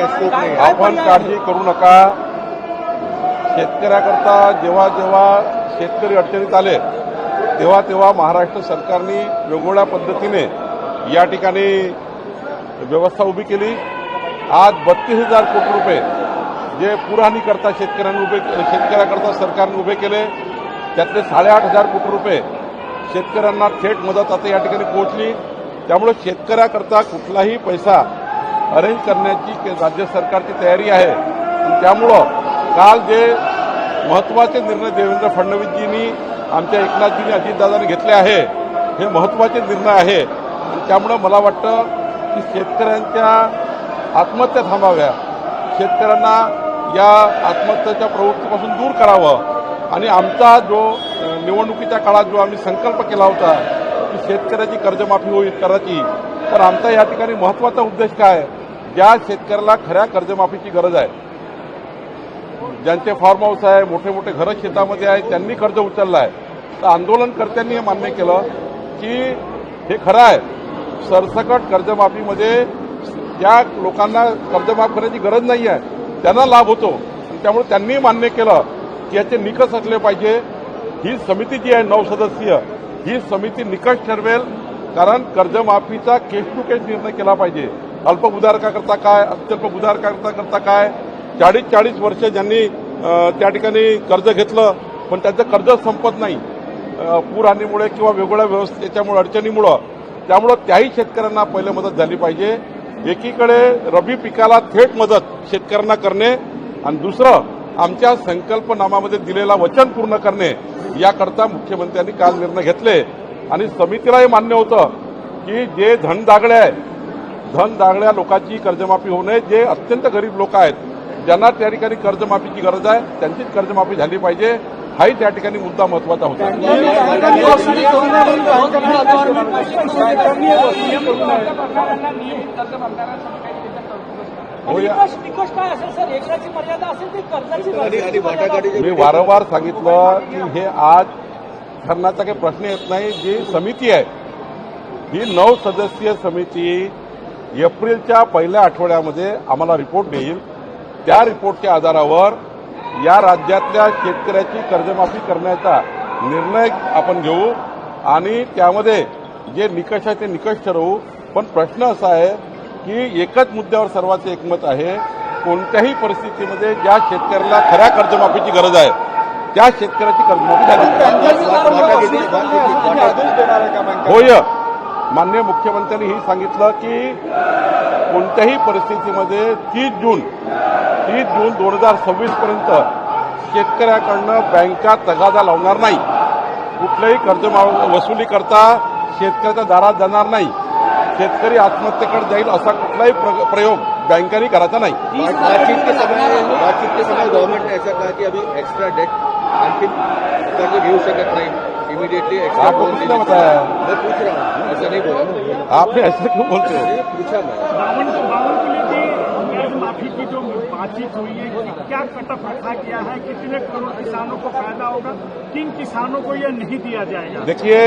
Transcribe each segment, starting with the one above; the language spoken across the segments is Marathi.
आपण काळजी करू नका. शेतकऱ्याकरता जेव्हा जेव्हा शेतकरी अडचणीत आले तेव्हा तेव्हा महाराष्ट्र सरकारने वेगवेगळ्या पद्धतीने या ठिकाणी व्यवस्था उभी केली. आज बत्तीस हजार कोटी रुपये जे पुरहानी करता शेतकऱ्यांनी उभे शेतकऱ्याकरता सरकारने उभे केले त्यातले साडेआठ हजार कोटी रुपये शेतकऱ्यांना थेट मदत आता या ठिकाणी पोहोचली. त्यामुळे शेतकऱ्याकरता कुठलाही पैसा अरेंज करण्याची राज्य सरकारची तयारी आहे. त्यामुळं काल जे महत्त्वाचे निर्णय देवेंद्र फडणवीसजींनी आमच्या एकनाथजींनी अजितदादांनी घेतले आहे हे महत्त्वाचे निर्णय आहे. त्यामुळं मला वाटतं की शेतकऱ्यांच्या आत्महत्या थांबाव्या. शेतकऱ्यांना या आत्महत्येच्या प्रवृत्तीपासून दूर करावं. आणि आमचा जो निवडणुकीच्या काळात जो आम्ही संकल्प केला होता की शेतकऱ्याची कर्जमाफी होईल करायची तर आमचा या ठिकाणी महत्त्वाचा उद्देश काय? आहे? ज्या शेतकऱ्याला खऱ्या कर्जमाफीची गरज आहे ज्यांचे फार्म हाऊस आहे मोठे मोठे घरं शेतामध्ये आहेत त्यांनी कर्ज उचललं आहे. तर आंदोलनकर्त्यांनी हे मान्य केलं की हे खरं आहे. सरसकट कर्जमाफीमध्ये ज्या लोकांना कर्जमाफ करण्याची गरज नाही आहे त्यांना लाभ होतो. त्यामुळे त्यांनी मान्य केलं की याचे निकष असले पाहिजे. ही समिती जी आहे नऊ सदस्यीय ही समिती निकष ठरवेल कारण कर्जमाफीचा केस टू केस निर्णय केला पाहिजे. अल्प काय अत्यल्प भूधारकाकरता करता काय? चाळीस चाळीस वर्ष ज्यांनी त्या ठिकाणी कर्ज घेतलं पण त्यांचं कर्ज संपत नाही. पूर पूरहानीमुळे किंवा वेगवेगळ्या व्यवस्थेच्यामुळे अडचणीमुळं. त्यामुळं त्याही शेतकऱ्यांना पहिले मदत झाली पाहिजे. एकीकडे रबी पिकाला थेट मदत शेतकऱ्यांना करणे आणि दुसरं आमच्या संकल्पनामामध्ये दिलेला वचन पूर्ण करणे याकरता मुख्यमंत्र्यांनी काल निर्णय घेतले. आणि समितीलाही मान्य होतं की जे धनदागडे आहे धन दागड्या लोकांची कर्जमाफी होऊ नये. जे अत्यंत गरीब लोक आहेत ज्यांना त्या ठिकाणी कर्जमाफीची गरज आहे त्यांचीच कर्जमाफी झाली पाहिजे. हाही त्या ठिकाणी मुद्दा महत्त्वाचा होता. हो मी वारंवार सांगितलं की हे आज ठरण्याचा काही प्रश्न येत नाही. जी समिती आहे ही नऊ सदस्यीय समिती एप्रिलच्या पहिल्या आठवड्यामध्ये आम्हाला रिपोर्ट देईल. त्या रिपोर्टच्या आधारावर या राज्यातल्या शेतकऱ्याची कर्जमाफी करण्याचा निर्णय आपण घेऊ आणि त्यामध्ये जे निकष आहे ते निकष ठरवू. पण प्रश्न असा आहे की एकच मुद्द्यावर सर्वांचं एकमत आहे. कोणत्याही परिस्थितीमध्ये ज्या शेतकऱ्याला खऱ्या कर्जमाफीची गरज आहे त्या शेतकऱ्याची कर्जमाफी झाली. होय मान्य मुख्यमंत्र्यांनी ही सांगितलं की कोणत्याही परिस्थितीमध्ये तीस जून तीस जून दोन हजार सव्वीस पर्यंत शेतकऱ्याकडनं बँका तगादा लावणार नाही. कुठलंही कर्ज वसुली करता शेतकऱ्याच्या दारात जाणार नाही. शेतकरी आत्महत्येकडे जाईल असा कुठलाही प्र- प्रयोग बँकांनी करायचा नाही. बातचीत के समय बातचीत के समय गवर्नमेंट ने ऐसा कहा कि अभी एक्स्ट्रा डेट अंतिम कर्ज घेऊ शकत नाही. इमीडिएटली आपको किसने बताया? मैं पूछ रहा हूँ ऐसा नहीं बोला आपने ऐसे क्यों बोलते हो? पूछा मैं बावन सौ बावन के लिए माफ़ी की जो बातचीत हुई है क्या कटअप रखा गया है कितने करोड़ किसानों को फ़ायदा होगा किन किसानों को यह नहीं दिया जाएगा? देखिए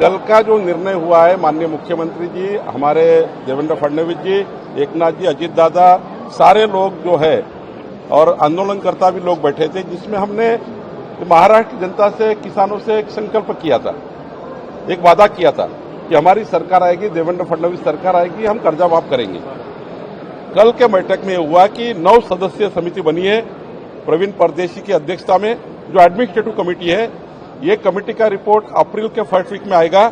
कल का जो निर्णय हुआ है माननीय मुख्यमंत्री जी हमारे देवेंद्र फडणवीस जी एकनाथ जी अजीत दादा सारे लोग जो है और आंदोलनकर्ता भी लोग बैठे थे जिसमें हमने महाराष्ट्र जनता से, किसानों से एक संकल्प किया था, एक वादा किया था कि हमारी सरकार आएगी, देवेंद्र फडणवीस सरकार आएगी, हम कर्जा माफ़ करेंगे। कल के बैठक में हुआ कि नौ सदस्यीय समिति बनी है, प्रवीण परदेशी की अध्यक्षता में, जो एडमिनिस्ट्रेटिव कमेटी है। ये कमेटी का रिपोर्ट अप्रैल के फ़र्स्ट वीक में आएगा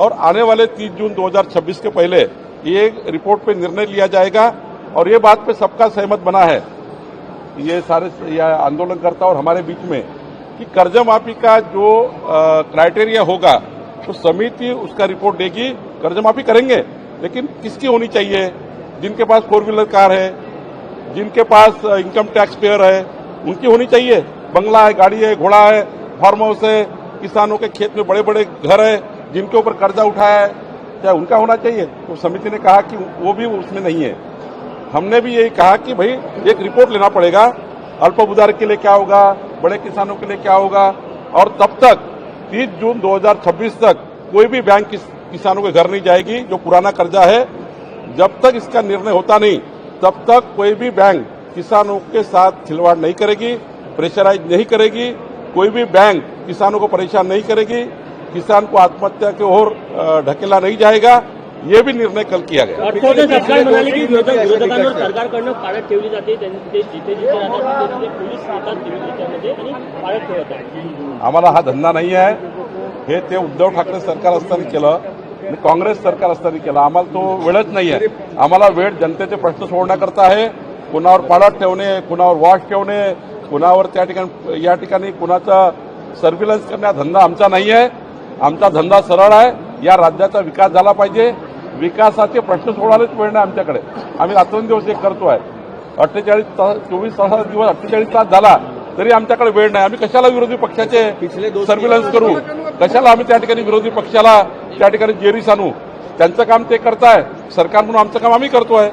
और आने वाले 30 जून 2026 के पहले ये रिपोर्ट पे निर्णय लिया जाएगा और ये बात पे सबका सहमत बना है। ये सारे आंदोलनकर्ता और हमारे बीच में कि कर्ज माफ़ी का जो क्राइटेरिया होगा तो समिति उसका रिपोर्ट देगी, कर्ज माफ़ी करेंगे। लेकिन किसकी होनी चाहिए? जिनके पास फोर व्हीलर कार है, जिनके पास इनकम टैक्स पेयर है, उनकी होनी चाहिए। बंगला है, गाड़ी है, घोड़ा है फार्म हाउस है, किसानों के खेत में बड़े बड़े घर है, जिनके ऊपर कर्जा उठाया है, क्या उनका होना चाहिए? तो समिति ने कहा कि वो भी उसमें नहीं है। हमने भी यही कहा कि भाई, एक रिपोर्ट लेना पड़ेगा अल्प उदार के लिए क्या होगा? बड़े किसानों के लिए क्या होगा? और तब तक 30 जून 2026 तक कोई भी बैंक किस, किसानों के घर नहीं जाएगी जो पुराना कर्जा है। जब तक इसका निर्णय होता नहीं तब तक कोई भी बैंक किसानों के साथ खिलवाड़ नहीं करेगी प्रेशराइज नहीं करेगी। कोई भी बैंक किसानों को परेशान नहीं करेगी। किसान को आत्महत्या की ओर ढकेला नहीं जाएगा। ये भी निर्णय कल किया गया। आम्हाला हा धंदा नाही आहे. हे ते उद्धव ठाकरे सरकार असताना केलं आणि काँग्रेस सरकार असताना केलं. आम्हाला तो वेळच नाही आहे. आम्हाला वेळ जनतेचे प्रश्न सोडण्याकरता आहे. कुणावर पाळत ठेवणे कुणावर वॉश ठेवणे कुणावर त्या ठिकाणी या ठिकाणी कुणाचा सर्व्हिलन्स करणे हा धंदा आमचा नाही आहे. आमचा धंदा सरळ आहे. या राज्याचा विकास झाला पाहिजे. विकासाचे प्रश्न सोडवायलाच वेळ नाही आमच्याकडे. आम्ही रात्रंदिवस एक करतोय अठ्ठेचाळीस तास चोवीस तासाचा दिवस अठ्ठेचाळीस तास झाला तरी आमच्याकडे वेळ नाही. आम्ही कशाला विरोधी पक्षाचे सर्व्हिलन्स करू? कशाला आम्ही त्या ठिकाणी विरोधी पक्षाला त्या ठिकाणी जेरीस आणू? त्यांचं काम ते करताय. सरकार म्हणून आमचं काम आम्ही करतोय.